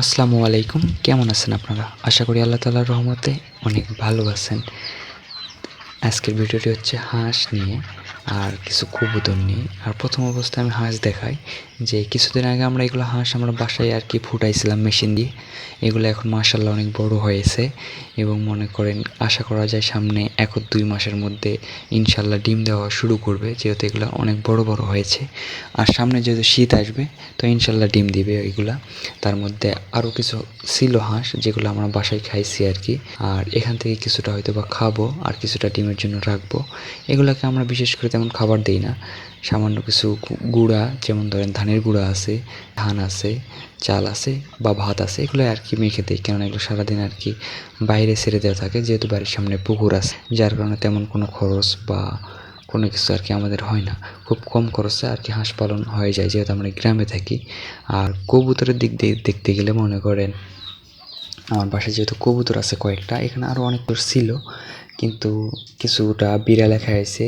আসসালামু আলাইকুম। কেমন আছেন আপনারা? আশা করি আল্লাহ তালার রহমতে অনেক ভালো আছেন। আজকের ভিডিওটি হচ্ছে হাঁস নিয়ে। আর কিছু কবুতর নিয়ে আর প্রথম অবস্থায় আমি হাঁস দেখাই, যে কিছুদিন আগে আমরা এগুলো হাঁস আমরা বাসায় আর কি ফুটাইছিলাম মেশিন দিয়ে। এগুলো এখন মাসাল্লাহ অনেক বড় হয়েছে এবং মনে করেন আশা করা যায় সামনে এক দুই মাসের মধ্যে ইনশাল্লাহ ডিম দেওয়া শুরু করবে, যেহেতু এগুলো অনেক বড় বড় হয়েছে। আর সামনে যেহেতু শীত আসবে, তো ইনশাল্লাহ ডিম দিবে এগুলা। তার মধ্যে আরও কিছু ছিল হাঁস, যেগুলো আমরা বাসায় খাইছি আর কি। আর এখান থেকে কিছুটা হয়তো বা খাব আর কিছুটা ডিমের জন্য রাখব। এগুলোকে আমরা বিশেষ করে তেমন খাবার দিই না। সামান্য কিছু গুঁড়া, যেমন ধরেন ধানের গুঁড়া আছে, ধান আছে, চাল আছে বা ভাত আছে, এগুলো আর কি মেখে দিই। কেননা এগুলো সারাদিন আর কি বাইরে ছেড়ে দেওয়া থাকে, যেহেতু বাড়ির সামনে পুকুর আছে, যার কারণে তেমন কোনো খরচ বা কোনো কিছু আর কি আমাদের হয় না। খুব কম খরচে আর কি হাঁস পালন হয়ে যায়, যেহেতু আমরা গ্রামে থাকি। আর কবুতরের দিক দিয়ে দেখতে গেলে মনে করেন, আমার বাসায় যেহেতু কবুতর আছে কয়েকটা, এখানে আরও অনেক ছিল, কিন্তু কিছুটা বিড়ালে খাইছে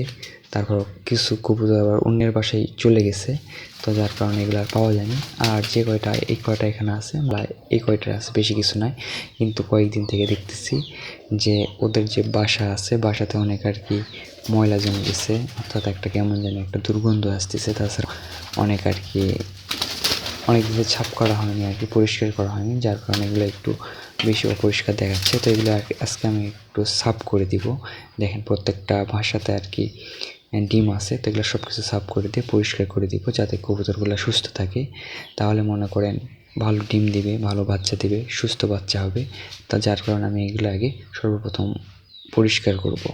তারপর কিছু কবুতর আবার অন্যের বাসায় চলে গেছে, তো যার কারণে এগুলো আর পাওয়া যায়নি। আর যে কয়টা, এই কয়টা এখানে আছে? বা এই কয়টা আছে, বেশি কিছু নাই। কিন্তু কয়েকদিন থেকে দেখতেছি যে ওদের যে বাসা আছে, বাসাতে অনেক আর কি ময়লা জমে গেছে। অর্থাৎ একটা কেমন যেন একটা দুর্গন্ধ আসতেছে। তাছাড়া অনেক আর কি, অনেক দিন ছাপ করা হয়নি আর কি, পরিষ্কার করা হয়নি, যার কারণে এগুলো একটু বেশি অপরিষ্কার দেখাচ্ছে। তো এগুলো আজকে আমি একটু সাফ করে দিব। দেখেন প্রত্যেকটা ভাষাতে আর কি ডিম আছে, তো এগুলো সব কিছু সাফ করে দিয়ে, পরিষ্কার করে দিব যাতে কবুতরগুলো সুস্থ থাকে। তাহলে মনে করেন ভালো ডিম দিবে, ভালো বাচ্চা দিবে, সুস্থ বাচ্চা হবে। তা যার কারণে আমি এগুলো আগে সর্বপ্রথম পরিষ্কার করব।